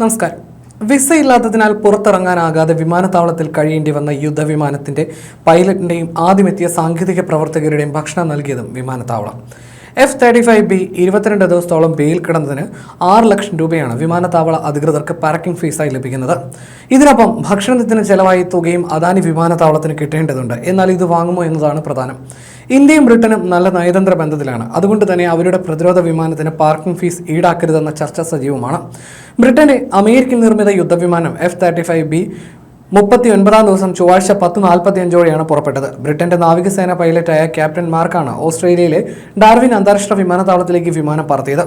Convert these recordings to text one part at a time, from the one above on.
നമസ്കാരം. വിസ ഇല്ലാത്തതിനാൽ പുറത്തിറങ്ങാനാകാതെ വിമാനത്താവളത്തിൽ കഴിയേണ്ടി വന്ന യുദ്ധവിമാനത്തിന്റെ പൈലറ്റിന്റെയും ആദ്യമെത്തിയ സാങ്കേതിക പ്രവർത്തകരുടെയും ഭക്ഷണം നൽകിയതും വിമാനത്താവളം. എഫ് തേർട്ടി ഫൈവ് ബി ഇരുപത്തിരണ്ട് ദിവസത്തോളം ബെയിൽ കിടന്നതിന് ആറ് ലക്ഷം രൂപയാണ് വിമാനത്താവള അധികൃതർക്ക് പാർക്കിംഗ് ഫീസായി ലഭിക്കുന്നത്. ഇതിനൊപ്പം ഭക്ഷണത്തിന് ചെലവായി തുകയും അദാനി വിമാനത്താവളത്തിന് കിട്ടേണ്ടതുണ്ട്. എന്നാൽ ഇത് വാങ്ങുമോ എന്നതാണ് പ്രധാനം. ഇന്ത്യയും ബ്രിട്ടനും നല്ല നയതന്ത്ര ബന്ധത്തിലാണ്. അതുകൊണ്ട് തന്നെ അവരുടെ പ്രതിരോധ വിമാനത്തിന് പാർക്കിംഗ് ഫീസ് ഈടാക്കരുതെന്ന ചർച്ച സജീവമാണ്. ബ്രിട്ടന്റെ അമേരിക്കൻ നിർമ്മിത യുദ്ധവിമാനം എഫ് തേർട്ടി ഫൈവ് ബി മുപ്പത്തി ഒൻപതാം ദിവസം ചൊവ്വാഴ്ച പത്ത് നാൽപ്പത്തി അഞ്ചോടെയാണ് പുറപ്പെട്ടത്. ബ്രിട്ടന്റെ നാവികസേന പൈലറ്റായ ക്യാപ്റ്റൻ മാർക്കാണ് ഓസ്ട്രേലിയയിലെ ഡാർവിൻ അന്താരാഷ്ട്ര വിമാനത്താവളത്തിലേക്ക് വിമാനം പറത്തിയത്.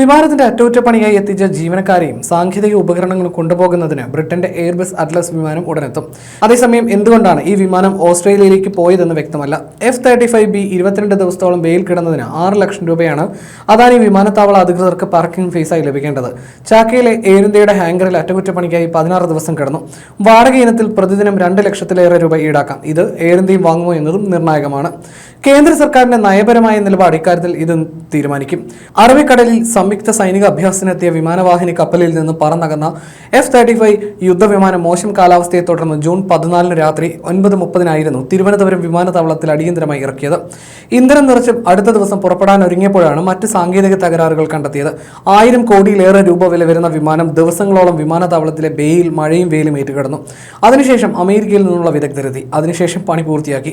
വിമാനത്തിന്റെ അറ്റകുറ്റപ്പണിയായി എത്തിച്ച ജീവനക്കാരെയും സാങ്കേതിക ഉപകരണങ്ങളും കൊണ്ടുപോകുന്നതിന് ബ്രിട്ടന്റെ എയർബസ് അറ്റ്ലസ് വിമാനം ഉടനെത്തും. അതേസമയം എന്തുകൊണ്ടാണ് ഈ വിമാനം ഓസ്ട്രേലിയയിലേക്ക് പോയതെന്ന് വ്യക്തമല്ല. എഫ് തേർട്ടി ഫൈവ് ബി ഇരുപത്തിരണ്ട് ദിവസത്തോളം വെയിൽ കിടന്നതിന് ആറ് ലക്ഷം രൂപയാണ് അദാനി വിമാനത്താവള അധികൃതർക്ക് പാർക്കിംഗ് ഫീസായി ലഭിക്കേണ്ടത്. ചാക്കയിലെ എയർ ഇന്ത്യയുടെ ഹാങ്കറിൽ അറ്റകുറ്റപ്പണിക്കായി പതിനാറ് ദിവസം കിടന്നു. വാടക ഇനത്തിൽ പ്രതിദിനം രണ്ട് ലക്ഷത്തിലേറെ രൂപ ഈടാക്കാം. ഇത് എയർ വാങ്ങുമോ എന്നതും നിർണായകമാണ്. കേന്ദ്ര സർക്കാരിന്റെ നയപരമായ നിലപാട് ഇക്കാര്യത്തിൽ ഇത് തീരുമാനിക്കും. അറബിക്കടലിൽ സംയുക്ത സൈനിക അഭ്യാസത്തിനെത്തിയ വിമാനവാഹിനി കപ്പലിൽ നിന്ന് പറന്നകന്ന എഫ് തേർട്ടി ഫൈവ് യുദ്ധവിമാനം മോശം കാലാവസ്ഥയെ തുടർന്ന് ജൂൺ പതിനാലിന് രാത്രി ഒൻപത് മുപ്പതിനായിരുന്നു തിരുവനന്തപുരം വിമാനത്താവളത്തിൽ അടിയന്തരമായി ഇറക്കിയത്. ഇന്ധനം നിറച്ചും അടുത്ത ദിവസം പുറപ്പെടാൻ ഒരുങ്ങിയപ്പോഴാണ് മറ്റ് സാങ്കേതിക തകരാറുകൾ കണ്ടെത്തിയത്. ആയിരം കോടിയിലേറെ രൂപ വില വരുന്ന വിമാനം ദിവസങ്ങളോളം വിമാനത്താവളത്തിലെ ബേയിൽ മഴയും വെയിലും ഏറ്റുകിടന്നു. അതിനുശേഷം അമേരിക്കയിൽ നിന്നുള്ള വിദഗ്ധരെത്തി അതിനുശേഷം പണി പൂർത്തിയാക്കി.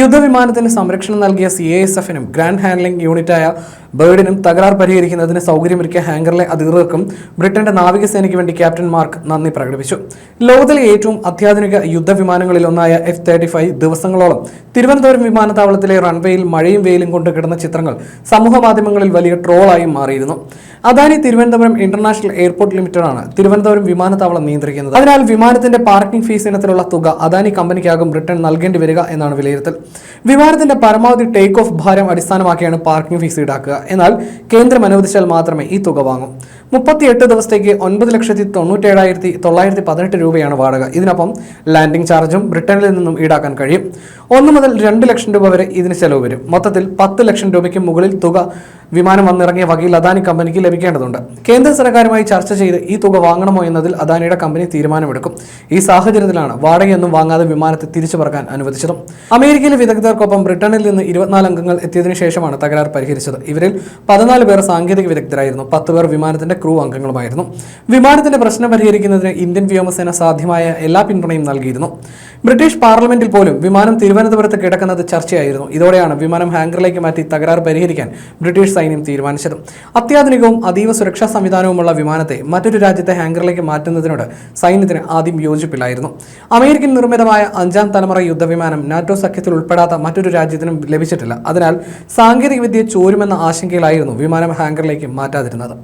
യുദ്ധവിമാനത്തിന് സംരക്ഷണം നൽകിയ സി എ എസ് എഫിനും ഗ്രാൻഡ് ഹാൻഡ്ലിംഗ് യൂണിറ്റായ ബേർഡിനും തകരാർ പരിഹരിക്കുന്നതിന് സൗകര്യമൊരുക്കിയ ഹാങ്കറിലെ അധികൃതർക്കും ബ്രിട്ടന്റെ നാവികസേനയ്ക്ക് വേണ്ടി ക്യാപ്റ്റൻ മാർക്ക് നന്ദി പ്രകടിപ്പിച്ചു. ലോകത്തിലെ ഏറ്റവും അത്യാധുനിക യുദ്ധവിമാനങ്ങളിൽ ഒന്നായ എഫ് തേർട്ടി ഫൈവ് ദിവസങ്ങളോളം തിരുവനന്തപുരം വിമാനത്താവളത്തിലെ റൺവേയിൽ മഴയും വെയിലും കൊണ്ട് കിടന്ന ചിത്രങ്ങൾ സമൂഹ മാധ്യമങ്ങളിൽ വലിയ ട്രോളായും മാറിയിരുന്നു. അദാനി തിരുവനന്തപുരം ഇന്റർനാഷണൽ എയർപോർട്ട് ലിമിറ്റഡാണ് തിരുവനന്തപുരം വിമാനത്താവളം നിയന്ത്രിക്കുന്നത്. അതിനാൽ വിമാനത്തിന്റെ പാർക്കിംഗ് ഫീസ് ഇനത്തിലുള്ള തുക അദാനി കമ്പനിക്കാകും റിട്ടേൺ നൽകേണ്ടി വരിക എന്നാണ് വിലയിരുത്തൽ. വിമാനത്തിന്റെ പരമാവധി ടേക്ക് ഓഫ് ഭാരം അടിസ്ഥാനമാക്കിയാണ് പാർക്കിംഗ് ഫീസ് ഈടാക്കുക. എന്നാൽ കേന്ദ്രം അനുവദിച്ചാൽ മാത്രമേ ഈ തുക വാങ്ങൂ. മുപ്പത്തിയെട്ട് ദിവസത്തേക്ക് ഒൻപത് ലക്ഷത്തി തൊണ്ണൂറ്റേഴായിരത്തി തൊള്ളായിരത്തി പതിനെട്ട് രൂപയാണ് വാടക. ഇതിനൊപ്പം ലാൻഡിംഗ് ചാർജും ബ്രിട്ടനിൽ നിന്നും ഈടാക്കാൻ കഴിയും. ഒന്ന് മുതൽ രണ്ട് ലക്ഷം രൂപ വരെ ഇതിന് ചെലവ് വരും. മൊത്തത്തിൽ പത്ത് ലക്ഷം രൂപയ്ക്ക് മുകളിൽ തുക വിമാനം വന്നിറങ്ങിയ വകയിൽ അദാനി കമ്പനിക്ക് ലഭിക്കേണ്ടതുണ്ട്. കേന്ദ്ര സർക്കാരുമായി ചർച്ച ചെയ്ത് ഈ തുക വാങ്ങണമോ എന്നതിൽ അദാനിയുടെ കമ്പനി തീരുമാനമെടുക്കും. ഈ സാഹചര്യത്തിലാണ് വാടകയൊന്നും വാങ്ങാതെ വിമാനത്തെ തിരിച്ചു പറക്കാൻ അനുവദിച്ചത്. അമേരിക്കയിലെ വിദഗ്ധർക്കൊപ്പം ബ്രിട്ടനിൽ നിന്ന് ഇരുപത്തിനാല് അംഗങ്ങൾ എത്തിയതിനു ശേഷമാണ് തകരാർ പരിഹരിച്ചത്. ഇവരിൽ പതിനാല് പേർ സാങ്കേതിക വിദഗ്ധരായിരുന്നു. പത്ത് പേർ വിമാനത്തിന്റെ ക്രൂ അംഗങ്ങളുമായിരുന്നു. വിമാനത്തിന്റെ പ്രശ്നം പരിഹരിക്കുന്നതിന് ഇന്ത്യൻ വ്യോമസേന സാധ്യമായ എല്ലാ പിന്തുണയും നൽകിയിരുന്നു. ബ്രിട്ടീഷ് പാർലമെന്റിൽ പോലും വിമാനം തിരുവനന്തപുരത്ത് കിടക്കുന്നത് ചർച്ചയായിരുന്നു. ഇതോടെയാണ് വിമാനം ഹാങ്കറിലേക്ക് മാറ്റി തകരാർ പരിഹരിക്കാൻ ബ്രിട്ടീഷ് സൈന്യം തീരുമാനിച്ചത്. അത്യാധുനികവും അതീവ സുരക്ഷാ സംവിധാനവുമുള്ള വിമാനത്തെ മറ്റൊരു രാജ്യത്തെ ഹാങ്കറിലേക്ക് മാറ്റുന്നതിനോട് സൈന്യത്തിന് ആദ്യം യോജിപ്പില്ലായിരുന്നു. അമേരിക്കൻ നിർമ്മിതമായ അഞ്ചാം തലമുറ യുദ്ധവിമാനം നാറ്റോ സഖ്യത്തിൽ ഉൾപ്പെടാത്ത മറ്റൊരു രാജ്യത്തിനും ലഭിച്ചിട്ടില്ല. അതിനാൽ സാങ്കേതികവിദ്യ ചോരുമെന്ന ആശങ്കയിലായിരുന്നു വിമാനം ഹാങ്കറിലേക്ക് മാറ്റാതിരുന്നത്.